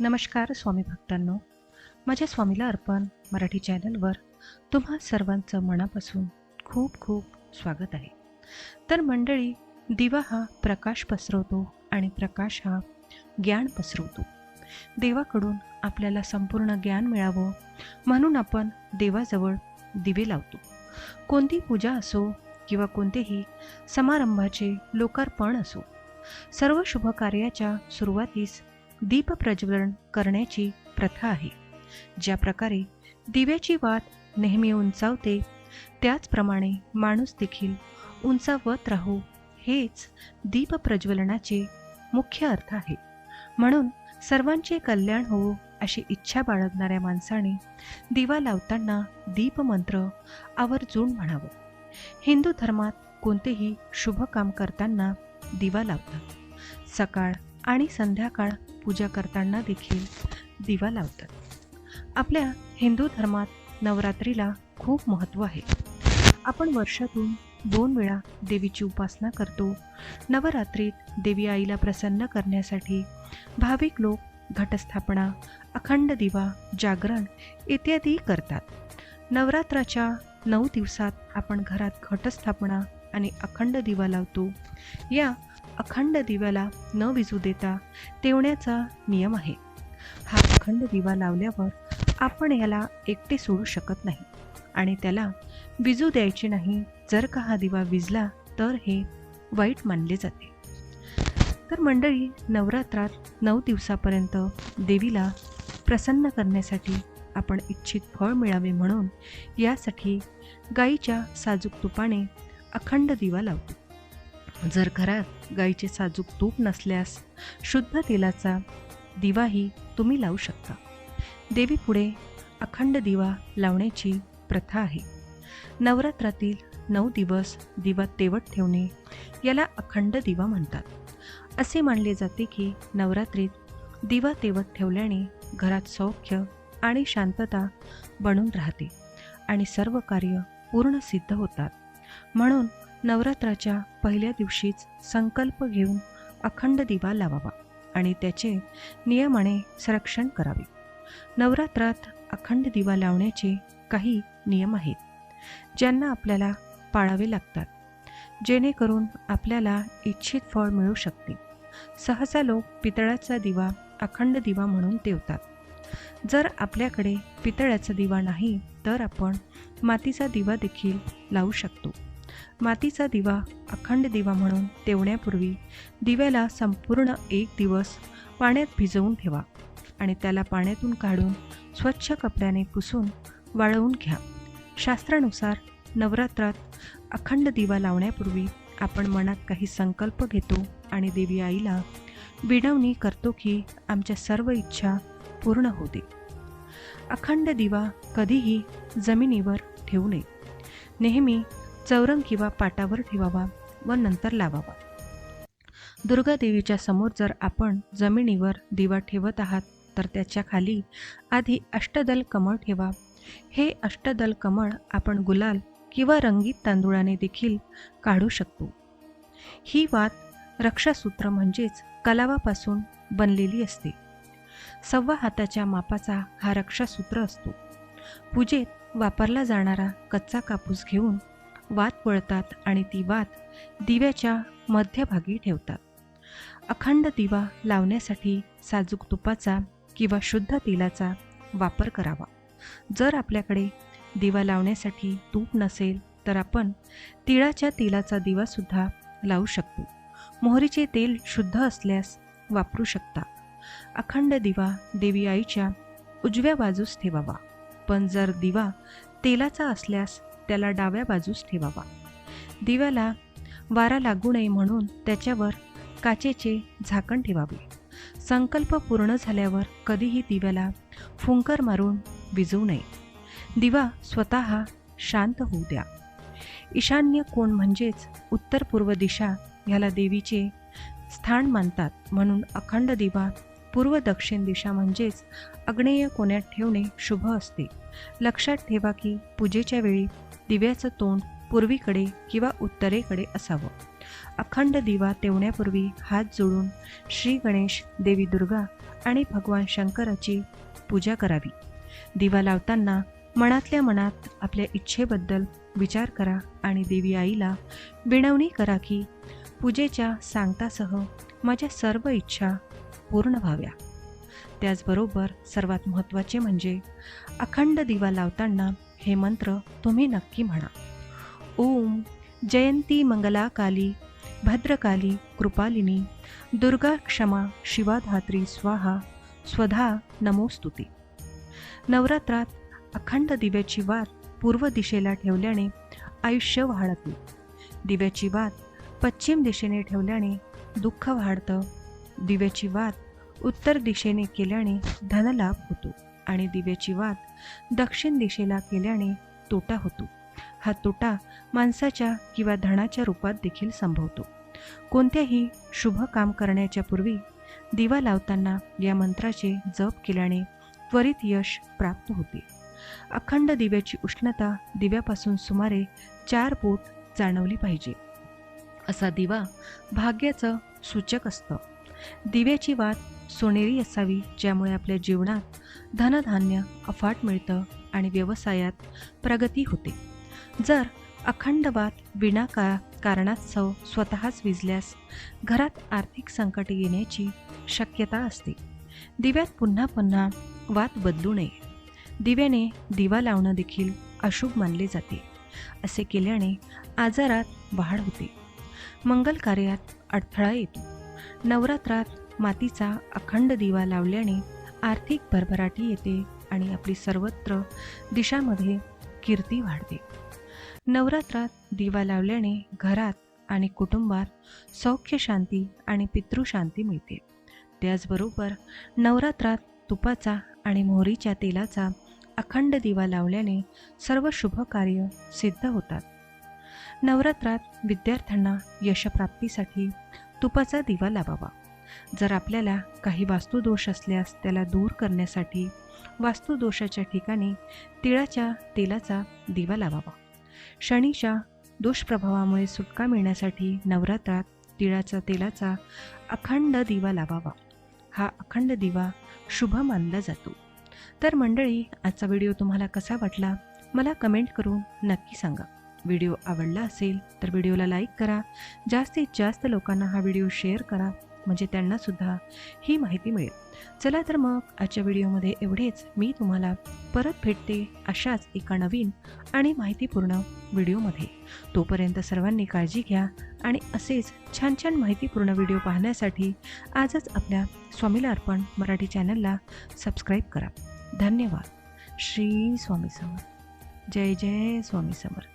नमस्कार स्वामी भक्तांनो. माझ्या स्वामीला अर्पण मराठी चॅनलवर तुम्हा सर्वांचं मनापासून खूप खूप स्वागत आहे. तर मंडळी दिवा हा प्रकाश पसरवतो आणि प्रकाश हा ज्ञान पसरवतो. देवाकडून आपल्याला संपूर्ण ज्ञान मिळावं म्हणून आपण देवाजवळ दिवे लावतो. कोणती पूजा असो किंवा कोणतेही समारंभाचे लोकार्पण असो सर्व शुभ कार्याच्या सुरुवातीस दीप प्रज्वलन करण्याची प्रथा आहे. ज्या प्रकारे दिव्याची वात नेहमी उंचावते त्याचप्रमाणे माणूस देखील उंचावत राहू हेच दीप प्रज्वलनाचे मुख्य अर्थ आहे. म्हणून सर्वांचे कल्याण होवो अशी इच्छा बाळगणाऱ्या माणसाने दिवा लावताना दीपमंत्र आवर्जून म्हणावं. हिंदू धर्मात कोणतेही शुभ काम करताना दिवा लावतात. सकाळ आणि संध्याकाळ पूजा करताना देखील दिवा लावतात. आपल्या हिंदू धर्मात नवरात्रीला खूप महत्त्व आहे. आपण वर्षातून दोन वेळा देवीची उपासना करतो. नवरात्रीत देवी आईला प्रसन्न करण्यासाठी भाविक लोक घटस्थापना अखंड दिवा जागरण इत्यादी करतात. नवरात्राच्या नऊ दिवसात आपण घरात घटस्थापना आणि अखंड दिवा लावतो. या अखंड दिव्याला न विजू देता तेवण्याचा नियम आहे. हा अखंड दिवा लावल्यावर आपण याला एकटे सोडू शकत नाही आणि त्याला विजू द्यायचे नाही. जर का हा दिवा विजला तर हे वाईट मानले जाते. तर मंडळी नवरात्रात नऊ दिवसापर्यंत देवीला प्रसन्न करण्यासाठी आपण इच्छित फळ मिळावे म्हणून यासाठी गाईच्या साजूक तुपाने अखंड दिवा लावतो. जर घरात गाईचे साजूक तूप नसल्यास शुद्ध तेलाचा दिवाही तुम्ही लावू शकता. देवीपुढे अखंड दिवा लावण्याची प्रथा आहे. नवरात्रातील नऊ दिवस दिवा तेवत ठेवणे याला अखंड दिवा म्हणतात. असे मानले जाते की नवरात्रीत दिवा तेवत ठेवल्याने घरात सौख्य आणि शांतता बनून राहते आणि सर्व कार्य पूर्ण सिद्ध होतात. म्हणून नवरात्राच्या पहिल्या दिवशीच संकल्प घेऊन अखंड दिवा लावावा आणि त्याचे नियमाने संरक्षण करावे. नवरात्रात अखंड दिवा लावण्याचे काही नियम आहेत ज्यांना आपल्याला पाळावे लागतात जेणेकरून आपल्याला इच्छित फळ मिळू शकते. सहसा लोक पितळाचा दिवा अखंड दिवा म्हणून ठेवतात जर आपल्याकडे पितळ्याचा दिवा नाही तर आपण मातीचा दिवा देखील लावू शकतो. मातीचा दिवा अखंड दिवा म्हणून तेवण्यापूर्वी दिव्याला संपूर्ण एक दिवस पाण्यात भिजवून ठेवा आणि त्याला पाण्यातून काढून स्वच्छ कपड्याने पुसून वाळवून घ्या. शास्त्रानुसार नवरात्रात अखंड दिवा लावण्यापूर्वी आपण मनात काही संकल्प घेतो आणि देवी आईला विनवणी करतो की आमच्या सर्व इच्छा पूर्ण होते अखंड दिवा कधीही जमिनीवर ठेवू नये. नेहमी चौरंग किंवा पाटावर ठेवावा व नंतर लावावा. दुर्गा देवीच्या समोर जर आपण जमिनीवर दिवा ठेवत आहात तर त्याच्याखाली आधी अष्टदल कमळ ठेवा. हे अष्टदल कमळ आपण गुलाल किंवा रंगीत तांदुळाने देखील काढू शकतो. ही वात रक्षासूत्र म्हणजेच कलावापासून बनलेली असते. सव्वा हाताच्या मापाचा हा रक्षासूत्र असतो. पूजेत वापरला जाणारा कच्चा कापूस घेऊन वात वळतात आणि ती वात दिव्याच्या मध्यभागी ठेवतात. अखंड दिवा लावण्यासाठी साजूक तुपाचा किंवा शुद्ध तेलाचा वापर करावा. जर आपल्याकडे दिवा लावण्यासाठी तूप नसेल तर आपण तिळाच्या तेलाचा दिवासुद्धा लावू शकतो. मोहरीचे तेल शुद्ध असल्यास वापरू शकता. अखंड दिवा देवी आईच्या उजव्या बाजूस ठेवावा. पण जर दिवा तेलाचा असल्यास त्याला डाव्या बाजूस ठेवावा. दिव्याला वारा लागू नये म्हणून त्याच्यावर काचेचे झाकण ठेवावे. संकल्प पूर्ण झाल्यावर कधीही दिव्याला फुंकर मारून विजवू नये. दिवा स्वतः शांत होऊ द्या. ईशान्य कोण म्हणजेच उत्तर पूर्व दिशा ह्याला देवीचे स्थान मानतात म्हणून अखंड दिवा पूर्व दक्षिण दिशा म्हणजेच अग्नेय कोण्यात ठेवणे शुभ असते. लक्षात ठेवा की पूजेच्या वेळी दिव्याचं तोंड पूर्वीकडे किंवा उत्तरेकडे असावं. अखंड दिवा तेवण्यापूर्वी हात जोडून श्री गणेश देवी दुर्गा आणि भगवान शंकराची पूजा करावी. दिवा लावताना मनातल्या मनात आपल्या इच्छेबद्दल विचार करा आणि देवी आईला विनवणी करा की पूजेच्या सांगतासह माझ्या सर्व इच्छा पूर्ण व्हाव्या. त्याचबरोबर सर्वात महत्त्वाचे म्हणजे अखंड दिवा लावताना हे मंत्र तुम्ही नक्की म्हणा. ओम जयंती मंगला काली भद्रकाली कृपालिनी दुर्गा क्षमा शिवाधात्री स्वाहा स्वधा नमोस्तुती. नवरात्रात अखंड दिव्याची वात पूर्व दिशेला ठेवल्याने आयुष्य वाढते. दिव्याची वात पश्चिम दिशेने ठेवल्याने दुःख वाढतं. दिव्याची वात उत्तर दिशेने केल्याने धनलाभ होतो आणि दिव्याची वात दक्षिण दिशेला केल्याने तोटा होतो. हा तोटा माणसाच्या किंवा धनाच्या रूपात देखील संभवतो. कोणत्याही शुभ काम करण्याच्या पूर्वी दिवा लावताना या मंत्राचे जप केल्याने त्वरित यश प्राप्त होते. अखंड दिव्याची उष्णता दिव्यापासून सुमारे चार बोट जाणवली पाहिजे. असा दिवा भाग्याचं सूचक असतं. दिव्याची वात सोनेरी असावी ज्यामुळे आपल्या जीवनात धनधान्य अफाट मिळतं आणि व्यवसायात प्रगती होते. जर अखंड वात विनाका कारणास्तव स्वतःच विजल्यास घरात आर्थिक संकट येण्याची शक्यता असते. दिव्यात पुन्हा पुन्हा वात बदलू नये. दिव्याने दिवा लावणं देखील अशुभ मानले जाते. असे केल्याने आजारात वाढ होते. मंगल कार्यात अडथळा येतो. नवरात्रात मातीचा अखंड दिवा लावल्याने आर्थिक भरभराटी येते आणि आपली सर्वत्र दिशामध्ये कीर्ती वाढते. नवरात्रात दिवा लावल्याने घरात आणि कुटुंबात सौख्य शांती आणि पितृशांती मिळते. त्याचबरोबर नवरात्रात तुपाचा आणि मोहरीच्या तेलाचा अखंड दिवा लावल्याने सर्व शुभ कार्य सिद्ध होतात. नवरात्रात विद्यार्थ्यांना यशप्राप्तीसाठी तुपाचा दिवा लावावा. जर आपल्याला काही वास्तुदोष असल्यास त्याला दूर करण्यासाठी वास्तुदोषाच्या ठिकाणी तिळाच्या तेलाचा दिवा लावावा. शनीच्या दुष्प्रभावामुळे सुटका मिळण्यासाठी नवरात्रात तिळाच्या तेलाचा अखंड दिवा लावावा. हा अखंड दिवा शुभ मानला जातो. तर मंडळी आजचा व्हिडिओ तुम्हाला कसा वाटला? मला कमेंट करून नक्की सांगा. व्हिडिओ आवडला असेल तर व्हिडिओला लाईक करा. जास्तीत जास्त लोकांना हा व्हिडिओ शेअर करा. म्हणजे त्यांनासुद्धा ही माहिती मिळेल. चला तर मग आजच्या व्हिडिओमध्ये एवढेच. मी तुम्हाला परत भेटते अशाच एका नवीन आणि माहितीपूर्ण व्हिडिओमध्ये. तोपर्यंत सर्वांनी काळजी घ्या आणि असेच छान छान माहितीपूर्ण व्हिडिओ पाहण्यासाठी आजच आपल्या स्वामीला अर्पण मराठी चॅनलला सबस्क्राईब करा. धन्यवाद. श्री स्वामी समर्थ. जय जय स्वामी समर्थ.